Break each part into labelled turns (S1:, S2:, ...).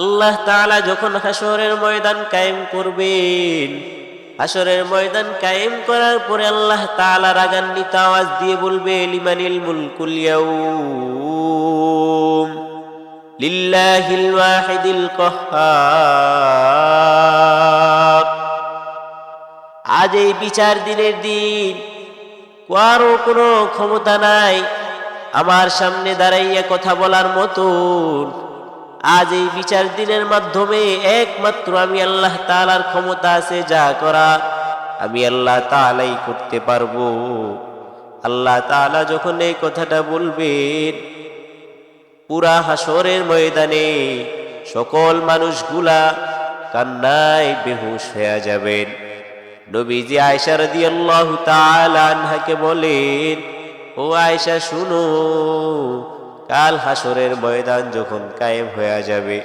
S1: আল্লাহ তাআলা যখন হাসরের ময়দান কায়েম করবেন হাসরের ময়দান কায়েম করার পরে আল্লাহ তাআলা রাগান্বিত আওয়াজ দিয়ে বলবে লিমানিল মুলকুল ইয়াউম লিল্লাহিল ওয়াহিদিল কাহ্হার আজ এই বিচার দিনের দিন, কারও কোনো ক্ষমতা নাই। আমার সামনে দাঁড়াইয়া কথা বলার মতন আজ এই বিচার দিনের মাধ্যমে একমাত্র আমি আল্লাহ তালার ক্ষমতা আছে, যা করা আমি আল্লাহ তালাই করতে পারব। আল্লাহ তাআলা যখন এই কথাটা বলবেন, পুরা হাসরের ময়দানে সকল মানুষগুলা কান্নায় বেহুশ হয়ে যাবেন। নবীজি আয়সা রাদিয়াল্লাহু তাআলা আনহাকে বলেন, ও আয়সা শুনো কাল হাসরের ময়দান যখন কায়েম হয়ে যাবে,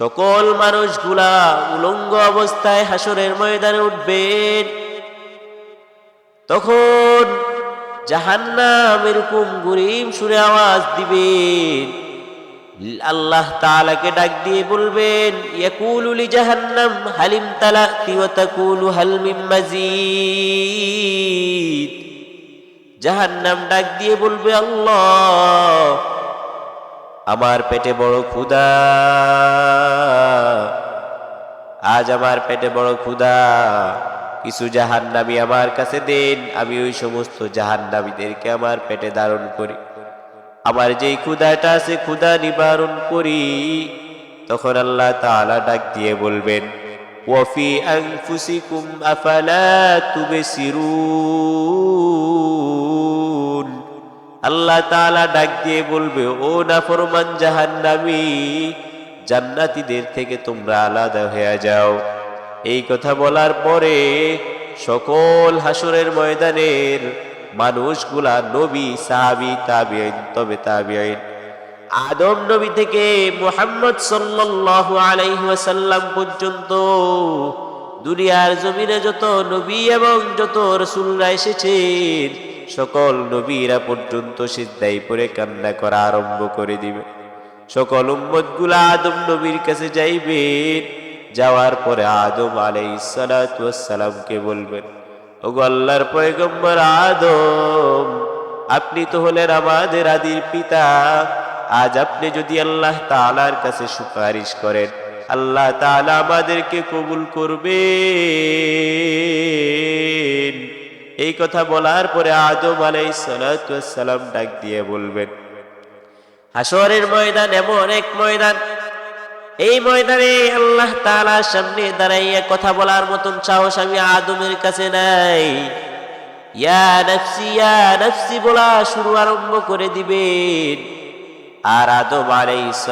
S1: সকল মানুষগুলা উলঙ্গ অবস্থায় হাসরের ময়দানে উঠবেন। তখন জাহান্নাম এরকম গরিম সুরে আওয়াজ দিবেন। আল্লাহ তালাকে ডাক দিয়ে বলবেন, ইয়াকুলু লি জাহান্নাম হালিম তালাতি ওয়া তাকুলু হাল মিন মাজিদ। জাহান্নাম ডাক দিয়ে বলবে, আল্লাহ, আমার পেটে বড় ক্ষুধা। আজ আমার পেটে বড় ক্ষুধা। কিছু জাহান্নামি আমার কাছে দেন, আমি ওই সমস্ত জাহান্নামীদেরকে আমার পেটে ধারণ করি। আমার যেই ক্ষুধাটা আছে, ক্ষুধা নিবারণ করি। তখন আল্লাহ তাআলা ডাক দিয়ে বলবেন ওয়াফি আনফুসিকুম আফালা তুবসিরুন? আল্লাহ তাআলা ডাক দিয়ে বলবে, ও নাফরমান জাহান্নামী, জান্নাতীদের থেকে তোমরা আলাদা হয়ে যাও। এই কথা বলার পরে সকল হাসরের ময়দানের মানুষগুলা নবী, সাহাবি তাবিআইন তবে তাবিআইন আদম নবী থেকে মোহাম্মদ সাল্লাল্লাহু আলাইহি পর্যন্ত দুনিয়ার জমিনে যত নবী এবং যত রাসূলরা এসেছেন সকল নবীরা পর্যন্ত সিদ্ধাই পরে কান্না করা আরম্ভ করে দিবে। সকল উম্মতগুলা আদম নবীর কাছে যাইবেন যাওয়ার পরে আদম আলাইহিস সালাতু ওয়াস বলবেন ও আল্লাহর পয়গম্বর আদম, আপনি তো হলেন আমাদের আদির পিতা, আজ আপনি যদি আল্লাহ তাআলার কাছে সুপারিশ করেন, আল্লাহ তাআলা আমাদেরকে কবুল করবেন এই কথা বলার পরে আদম সালাতু সালাম ডাক দিয়ে বলবেন হাসরের ময়দান এমন এক ময়দান। এই ময়দানে আল্লাহ তাআলার সামনে দাঁড়াইয়া কথা বলার মতন সাহস আমি আদমের কাছে নাই। ইয়া নফসি ইয়া নফসি বলা শুরু আরম্ভ করে দিবেন। আর আদম ওয়াস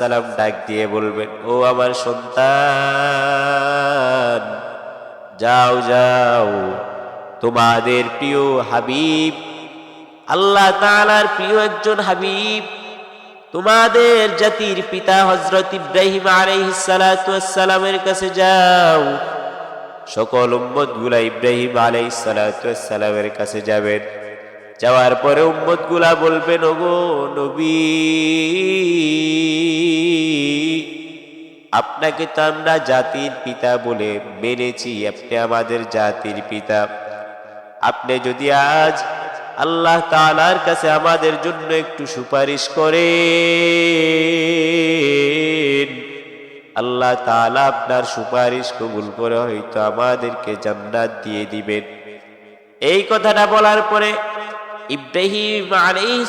S1: সালাম ডাক দিয়ে বলবেন, ও আমার সন্তান, যাও যাও। তোমাদের প্রিয় হাবিব, আল্লাহ তাআলার প্রিয় একজন হাবিব, তোমাদের জাতির পিতা হজরত ইব্রাহিম আলাইহিস সালাতু ওয়াস সালামের কাছে যাও। সকল উম্মতগুলা ইব্রাহিম আলাইহিস সালাতু ওয়াস সালামের কাছে যাবেন। যাওয়ার পরে উম্মতগুলা বলবেন, ওগো নবী, আপনাকে তো আমরা জাতির পিতা বলে মেনেছি, আপনি আমাদের জাতির পিতা। আপনি যদি আজ আল্লাহ তাআলার কাছে আমাদের জন্য একটু সুপারিশ করেন, আল্লাহ তাআলা আপনার সুপারিশ কবুল করে হয়তো আমাদেরকে জান্নাত দিয়ে দিবেন। এই কথাটা বলার পরে ইব্রাহিম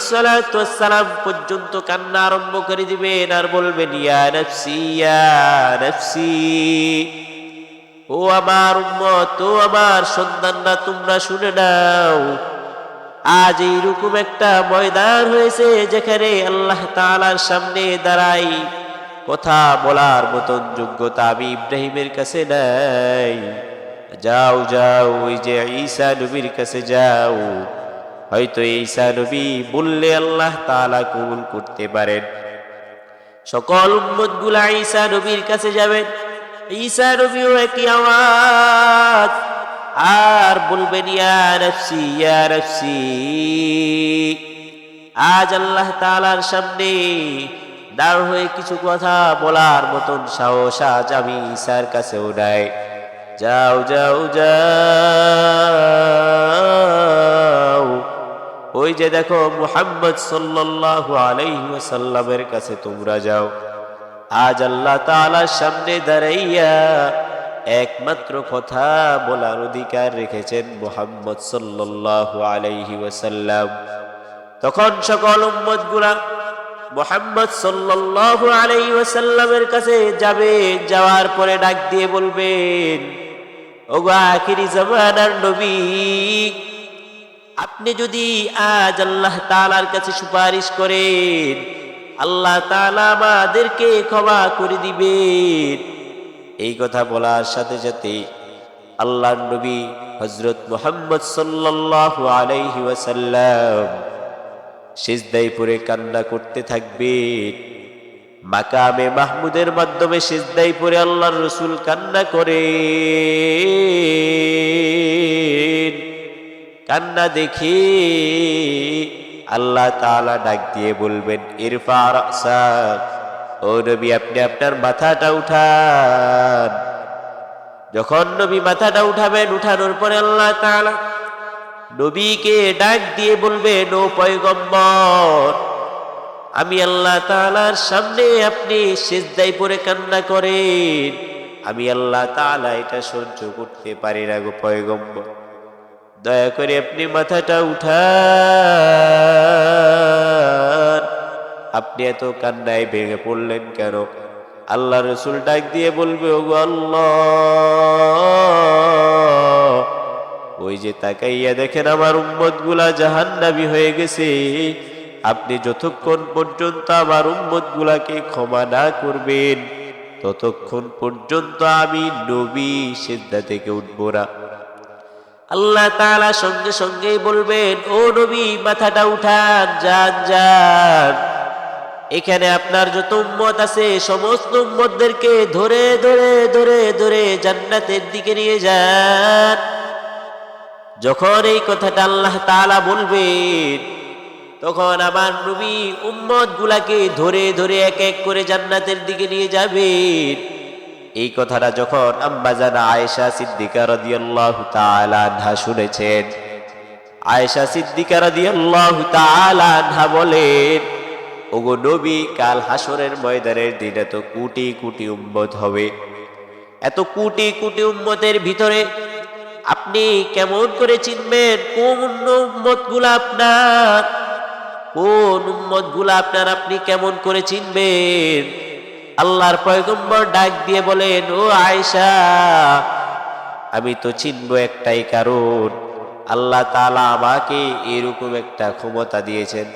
S1: সালাম পর্যন্ত কান্না আরম্ভ করে দিবেন আর বলবেন, ইয়া নফসি ইয়া নফসি। ও আমার উম্মত, ও আমার সন্তানরা, তোমরা শুনে নাও। আজ এইরকম একটা ময়দান হয়েছে যেখানে আল্লাহ তালার সামনে দাঁড়াই কথা বলার মতন যোগ্যতা আমি ইব্রাহিমের কাছে নাই। যাও যাও, ওই যে ঈসা নবীর কাছে যাও। হয়তো ঈসা নবী বললে আল্লাহ তাআলা কবুল করতে পারেন। সকল উম্মতগুলা ঈসা নবীর কাছে যাবেন। নবীও একই আওয়াজ। আর বলবেন ইয়া নফসি ইয়া নফসি আজ আল্লাহ তালার সামনে দাঁড় হয়ে কিছু কথা বলার মতন সাহস আজ আমি ঈশার কাছেও নাই। যাও যাও যাও। ওই যে দেখো, মুহাম্মদ সাল্লাল্লাহু আলাইহি ওয়াসাল্লামের কাছে তোমরা যাও। আজ আল্লাহ তালার সামনে দাঁড়াইয়া একমাত্র কথা বলার অধিকার রেখেছেন মোহাম্মদ সাল্লাল্লাহু আলাইহি ওয়াসাল্লাম। তখন সকল উম্মতগুলা মোহাম্মদ সাল্লাল্লাহু আলাইহি ওয়াসাল্লামের কাছে যাবে, যাওয়ার পরে ডাক দিয়ে বলবেন, ওগো আখিরি নবী, আপনি যদি আজ আল্লাহ তালার কাছে সুপারিশ করেন আল্লাহ তাআলা আমাদেরকে ক্ষমা করে দিবেন। এই কথা বলার সাথে সাথে আল্লাহর নবী হজরত মোহাম্মদ সাল্লাল্লাহু আলাইহি পরে কান্না করতে থাকবেন। মাকামে মাহমুদের মাধ্যমে সিজদাই পরে আল্লাহর রসুল কান্না করে কান্না দেখে আল্লাহ তাআলা ডাক দিয়ে বলবেন, ইরফা রাসাক ও নবী, আপনি আপনার মাথাটা উঠান। যখন নবী মাথাটা উঠাবেন, উঠানোর পরে আল্লাহ তাআলা নবীকে ডাক দিয়ে বলবেন, ও পয়গম্বর, আমি আল্লাহ তালার সামনে আপনি সেজদাই পরে কান্না করেন। আমি আল্লাহ তাআলা এটা সহ্য করতে পারি না গো পয়গম্বর। দয়া করে আপনি মাথাটা উঠান। আপনি এত কান্নায় ভেঙে পড়লেন কেন? আল্লাহ রসুল ডাক দিয়ে বলবে, ওগো আল্লাহ, ওই যে তাকাইয়া দেখেন আমার উম্মতগুলা জাহান্নাবি হয়ে গেছে। আপনি যতক্ষণ পর্যন্ত আমার উম্মত গুলাকে ক্ষমা না করবেন, ততক্ষণ পর্যন্ত আমি নবী সিদ্ধা থেকে উঠবো না। আল্লাহ তাআলা সঙ্গে সঙ্গেই বলবেন, ও নবী, মাথাটা উঠান, যান যান। এখানে আপনার যত উম্মত আছে, সমস্ত উম্মতদেরকে ধরে ধরে ধরে ধরে জান্নাতের দিকে নিয়ে যান। যখন এই কথাটা আল্লাহ তাআলা বলবেন, তখন আমার নবী উম্মত গুলাকে ধরে ধরে এক এক করে জান্নাতের দিকে নিয়ে যাবেন। এই কথাটা যখন আম্বাজান আয়েশা সিদ্দিকা রাদিয়াল্লাহু তাআলা শুনেছেন, আয়েশা সিদ্দিকা রাদিয়াল্লাহু তাআলা আনহা বলেন, ওগো নবী, কাল হাসরের ময়দানের দিনে তো কোটি কোটি উম্মত হবে। এত কোটি কোটি উম্মতের ভিতরে আপনি কেমন করে চিনবেন কোন উম্মতগুলা আপনার? কোন উম্মতগুলা আপনার আপনি কেমন করে চিনবেন? আল্লাহর পয়গম্বর ডাক দিয়ে বলেন, ও আয়সা আমি তো চিনব একটাই কারণ। আল্লাহ তাআলা আমাকে এরকম একটা ক্ষমতা দিয়েছেন।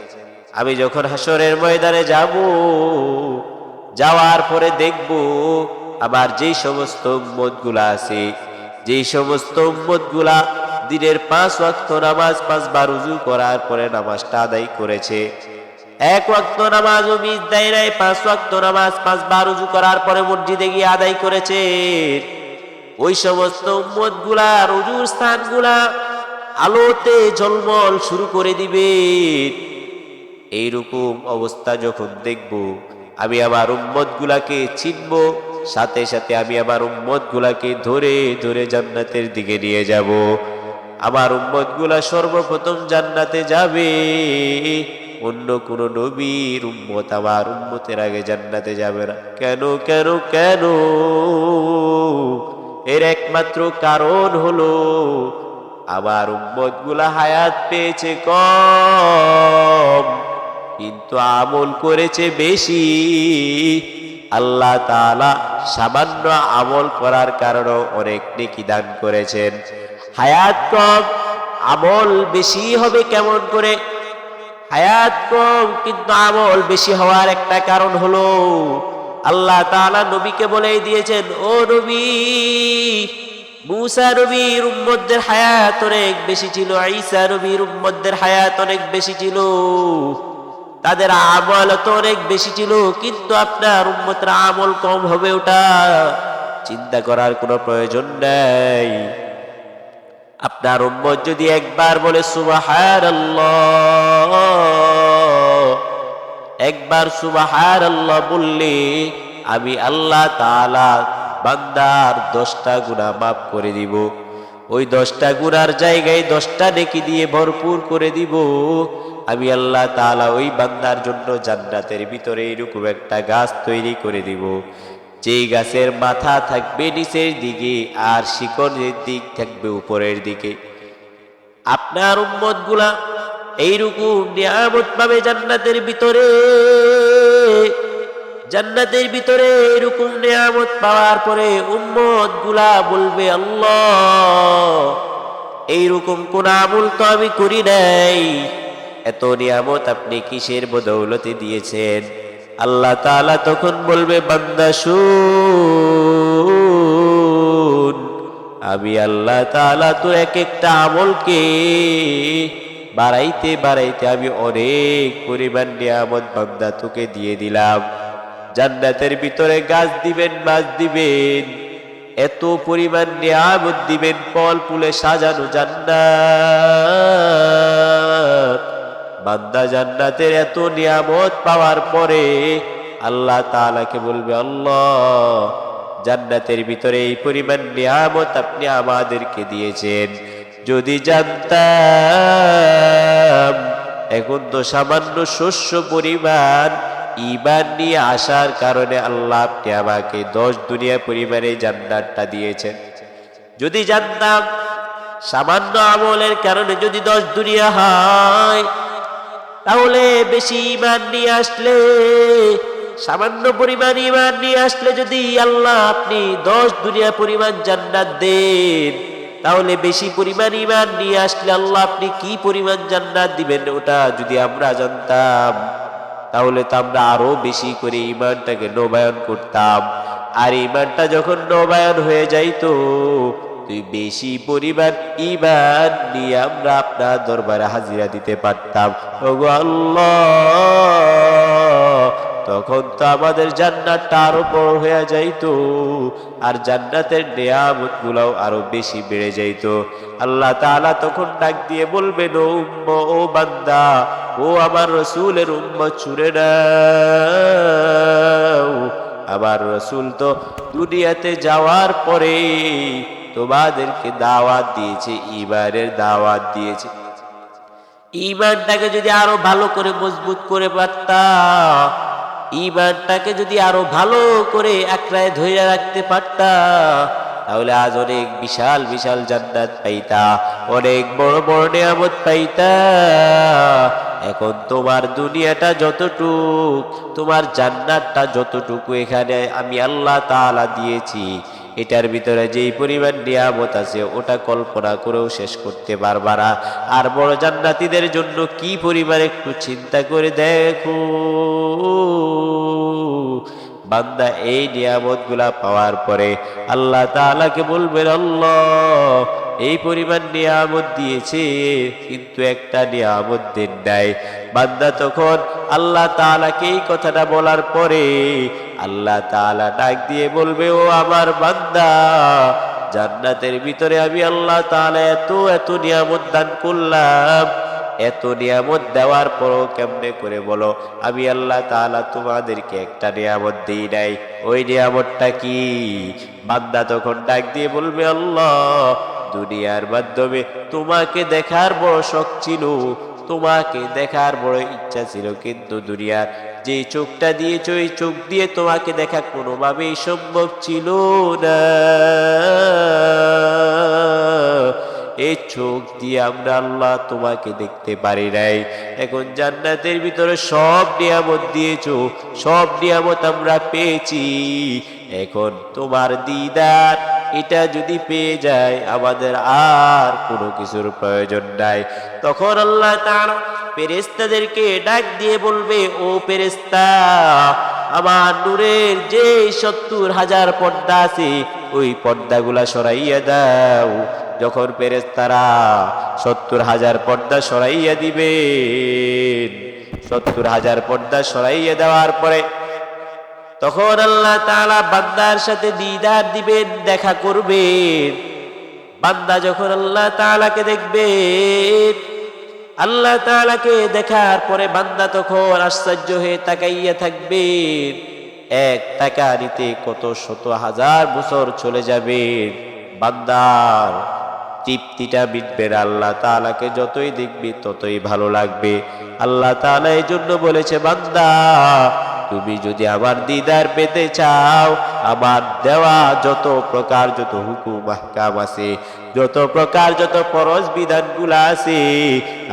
S1: আমি যখন হাসরের ময়দানে যাব, যাওয়ার পরে দেখব আমার যেই সমস্ত উম্মতগুলা আছে, যেই সমস্ত উম্মতগুলা দিনের পাঁচ ওয়াক্ত নামাজ পাঁচবার উজু করার পরে নামাজটা আদায় করেছে। এক ওয়াক্ত নামাজ ও মিস দেয় নাই, পাঁচ ওয়াক্ত নামাজ পাঁচবার উজু করার পরে মসজিদে গিয়ে আদায় করেছে। ওই সমস্ত উম্মতগুলা রুজুর স্থানগুলা আলোতে ঝলমল শুরু করে দিবে। এইরকম অবস্থা যখন দেখব, আমি আমার উম্মত গুলাকে চিনব, সাথে সাথে আমি আমার উম্মত গুলাকে ধরে ধরে জান্নাতের দিকে নিয়ে যাব। আমার উম্মতগুলা সর্বপ্রথম জান্নাতে যাবে। অন্য কোন নবীর উম্মত আমার উম্মতের আগে জান্নাতে যাবে না। কেন কেন কেন? এর একমাত্র কারণ হলো আমার উম্মতগুলা হায়াত পেয়েছে কম, কিন্তু আমল করেছে বেশি। আল্লাহ তাআলা সামান্য আমল করার কারণে অনেক নেকি দান করেছেন। হায়াত কম, আমল বেশি হবে কেমন করে? হায়াত কম, কিন্তু আমল বেশি হওয়ার একটা কারণ হলো, আল্লাহ তাআলা নবীকে বলেই দিয়েছেন, ও নবী, মুসা নবীর উম্মতদের হায়াত অনেক বেশি ছিল, ঈসা নবীর উম্মতদের হায়াত অনেক বেশি ছিল, তাদের আমল তো অনেক বেশি ছিল, কিন্তু আপনার উম্মতের আমল কম হবে ওটা চিন্তা করার কোনো প্রয়োজন নেই। আপনার উম্মত যদি একবার বলে সুবাহার একবার সুবাহার আল্লাহ বললে আমি আল্লাহ তালা বান্দার দশটা গুণা মাফ করে দিব। ওই দশটা গুণার জায়গায় দশটা নেকি দিয়ে ভরপুর করে দিব। আমি আল্লাহ তালা ওই বান্দার জন্য জান্নাতের ভিতরে এরকম একটা গাছ তৈরি করে দিব। যেই গাছের মাথা থাকবে নিচের দিকে আর শিকড়ের দিক থাকবে উপরের দিকে। আপনার উম্মতগুলা এইরকম নিয়ামত পাবে জান্নাতের ভিতরে। জান্নাতের ভিতরে এরকম নিয়ামত পাওয়ার পরে উম্মতগুলা বলবে, আল্লাহ, এইরকম কোন আমল তো আমি করি নাই। এত নিয়ামত আপনি কিসের বদৌলতে দিয়েছেন? আল্লাহ তাআলা তখন বলবে, বান্দা, শুন। আমি আল্লাহ তাআলা তো এক একটা আমলকে বাড়াইতে বাড়াইতে আমি অনেক পরিমাণ নিয়ামত বান্দা তোকে দিয়ে দিলাম। জান্নাতের ভিতরে গাছ দিবেন, মাছ দিবেন, এত পরিমাণ নিয়ামত দিবেন ফল ফুলে সাজানো জান্নাত। বান্দা জান্নাতের এত নিয়ামত পাওয়ার পরে আল্লাহ তাআলাকে বলবে, আল্লাহ, জান্নাতের ভিতরে এই পরিমাণ নিয়ামত আপনি আমাদেরকে দিয়েছেন। যদি জানতাম, এখন তো সামান্য শস্য পরিমাণ ইমান নিয়ে আসার কারণে আল্লাহ আপনি আমাকে দশ দুনিয়া পরিমাণে জান্নাতটা দিয়েছেন। যদি জানতাম, সামান্য আমলের কারণে যদি দশ দুনিয়া হয় তাহলে বেশি ইমান নিয়ে আসলে, সামান্য পরিমাণ ইমান নিয়ে আসলে যদি আল্লাহ আপনি দশ দুনিয়া পরিমাণ জান্নাত দেন, তাহলে বেশি পরিমাণ ইমান নিয়ে আসলে আল্লাহ আপনি কি পরিমাণ জান্নাত দিবেন ওটা যদি আমরা জানতাম, তাহলে তো আমরা আরও বেশি করে ইমানটাকে নবায়ন করতাম। আর ইমানটা যখন নবায়ন হয়ে যাইতো তুই বেশি পরিমাণ ইমান নিয়ে আমরা আপনার দরবারে হাজিরা দিতে পারতাম। ওগো তখন তো আমাদের জান্নাতটা আরও বড় হয়ে যাইতো আর জান্নাতের নিয়ামত গুলাও আরও বেশি বেড়ে যাইতো। আল্লাহ তাআলা তখন ডাক দিয়ে বলবেন, ও উম্ম, ও বান্দা, ও আমার রসুলের উম্ম ছুড়ে নাও। আমার রসুল তো দুনিয়াতে যাওয়ার পরে তোমাদেরকে দাওয়াত দিয়েছে ইমানের দাওয়াত দিয়েছে। ইমানটাকে যদি আরও ভালো করে মজবুত করে ইমানটাকে যদি আরও ভালো করে একরায় রাখতে তাহলে আজ অনেক বিশাল বিশাল জান্নাত পাইতা, অনেক বড় বড় নিয়ামত পাইতা। এখন তোমার দুনিয়াটা যতটুক, তোমার জান্নাতটা যতটুকু এখানে আমি আল্লাহ তাআলা দিয়েছি এটার ভিতরে যেই পরিমাণ নিয়ামত আছে, ওটা কল্পনা করেও শেষ করতে পারবা না। আর বড় জান্নাতীদের জন্য কি পরিমাণ একটু চিন্তা করে দেখো। বান্দা, এই নিয়ামতগুলা পাওয়ার পরে আল্লাহ তাআলাকে বলবেন, আল্লাহ, এই পরিমাণ নিয়ামত দিয়েছে, কিন্তু একটা নিয়ামত দেন নাই। বান্দা তখন আল্লাহ তাআলাকে এই কথাটা বলার পরে আল্লাহ তাআলা ডাক দিয়ে বলবে, ও আমার বান্দা, জান্নাতের ভিতরে আমি আল্লাহ তাআলা এত এত নিয়ামত দান করলাম। এত নিয়ামত দেওয়ার পরও কেমনে করে বলো? আমি আল্লাহ তাআলা তোমাদেরকে একটা নিয়ামত দিই নাই। ওই নিয়ামতটা কি? বান্দা তখন ডাক দিয়ে বলবে, আল্লাহ দুনিয়ার মাধ্যমে তোমাকে দেখার বড় শখ ছিল, তোমাকে দেখার বড় ইচ্ছা ছিল। কিন্তু দুনিয়ার যে চোখটা দিয়েছ ওই চোখ দিয়ে তোমাকে দেখা কোনোভাবেই সম্ভব ছিল না। এই চোখ দিয়ে আমরা আল্লাহ তোমাকে দেখতে পারি নাই। এখন জান্নাতের ভিতরে সব নিয়ামত দিয়েছ, সব নিয়ামত আমরা পেয়েছি। এখন তোমার দিদার এটা যদি পেয়ে যায়, আমাদের আর কোনো কিছুর প্রয়োজন নাই। তখন আল্লাহ তার পেরেস্তাদেরকে ডাক দিয়ে বলবে, ও পেরেস্তা আমার নূরের যে সত্তর হাজার পর্দা আছে, ওই পর্দাগুলা সরাইয়া দাও। যখন পেরেস্তারা সত্তর হাজার পর্দা সরাইয়া দিবেন, সত্তর হাজার পর্দা সরাইয়া দেওয়ার পরে তখন আল্লাহ তাআলা বান্দার সাথে দিদার দিবেন দেখা করবেন বান্দা যখন আল্লাহ তাআলাকে দেখবেন আল্লাহ তাআলাকে দেখার পরে বান্দা তখন আশ্চর্য হয়ে তাকাইয়া থাকবেন এক টাকা নিতে কত শত হাজার বছর চলে যাবে। বান্দার তৃপ্তিটা মিটবে আল্লাহ তাআলাকে যতই দেখবে, ততই ভালো লাগবে। আল্লাহ তাআলা এই জন্য বলেছে, বান্দা তুমি যদি আমার দিদার পেতে চাও, আমার দেওয়া যত প্রকার যত হুকুম, আহকাম আছে, যত প্রকার যত পরশ বিধানগুলো আছে,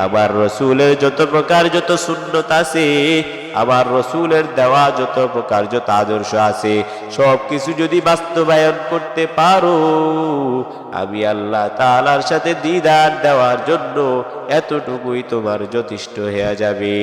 S1: আমার রসুলের যত প্রকার যত শূন্যত আছে, আমার রসুলের দেওয়া যত প্রকার যত আদর্শ আছে সব কিছু যদি বাস্তবায়ন করতে পারো, আমি আল্লাহ তাআলার সাথে দিদার দেওয়ার জন্য এতটুকুই তোমার যথেষ্ট হয়ে যাবে।